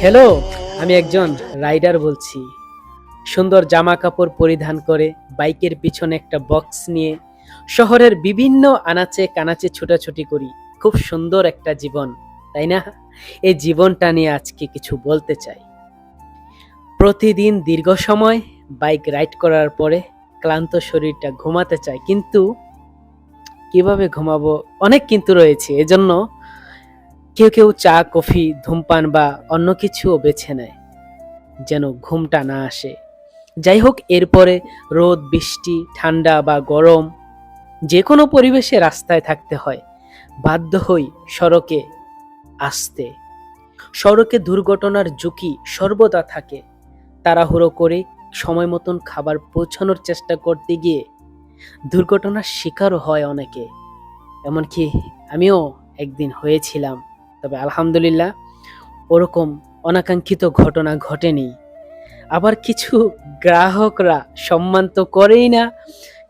Hello আমি একজন rider বলছি। সুন্দর জামা কাপড় পরিধান করে বাইকের পিছনে একটা বক্স নিয়ে শহরের বিভিন্ন আনাচে কানাচে ছোটাছুটি করি। খুব সুন্দর একটা জীবন, তাই না? এই জীবনটা নিয়ে আজকে কিছু বলতে চাই। প্রতিদিন দীর্ঘ সময় বাইক রাইড করার পরে ক্লান্ত শরীরটা ঘুমাতে চায় কিন্তু কীভাবে ঘুমাবো? অনেক কিন্তু রয়েছে, এজন্য কেউ কেউ চা, কফি, ধূমপান বা অন্য কিছুও বেছে নেয়, যেন ঘুমটা না আসে। যাই হোক, এরপরে রোদ, বৃষ্টি, ঠান্ডা বা গরম যে কোনো পরিবেশে রাস্তায় থাকতে হয়। বাধ্য হই সড়কে আসতে। সড়কে দুর্ঘটনার ঝুঁকি সর্বদা থাকে। তাড়াহুড়ো করে সময় মতন খাবার পৌঁছানোর চেষ্টা করতে গিয়ে দুর্ঘটনার শিকারও হয় অনেকে। এমনকি আমিও একদিন হয়েছিলাম। তবে আলহামদুলিল্লাহ, ওরকম অনাকাঙ্ক্ষিত ঘটনা ঘটেনি। আবার কিছু গ্রাহকরা সম্মান তো করেই না,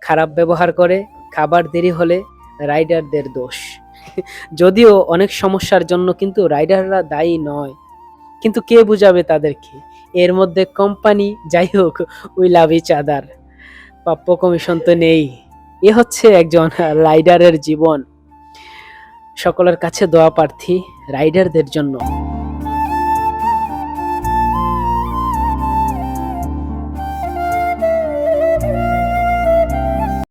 খারাপ ব্যবহার করে, খাবার দেরি হলে রাইডারদের দোষ। যদিও অনেক সমস্যার জন্য কিন্তু রাইডাররা দায়ী নয়, কিন্তু কে বুঝাবে তাদেরকে? এর মধ্যে কোম্পানি, যাই হোক, উই লাভ ইচ আদার। প্রাপ্য কমিশন তো নেই। এ হচ্ছে একজন রাইডারের জীবন। সকলের কাছে দোয়া প্রার্থী। রাইডারদের জন্য।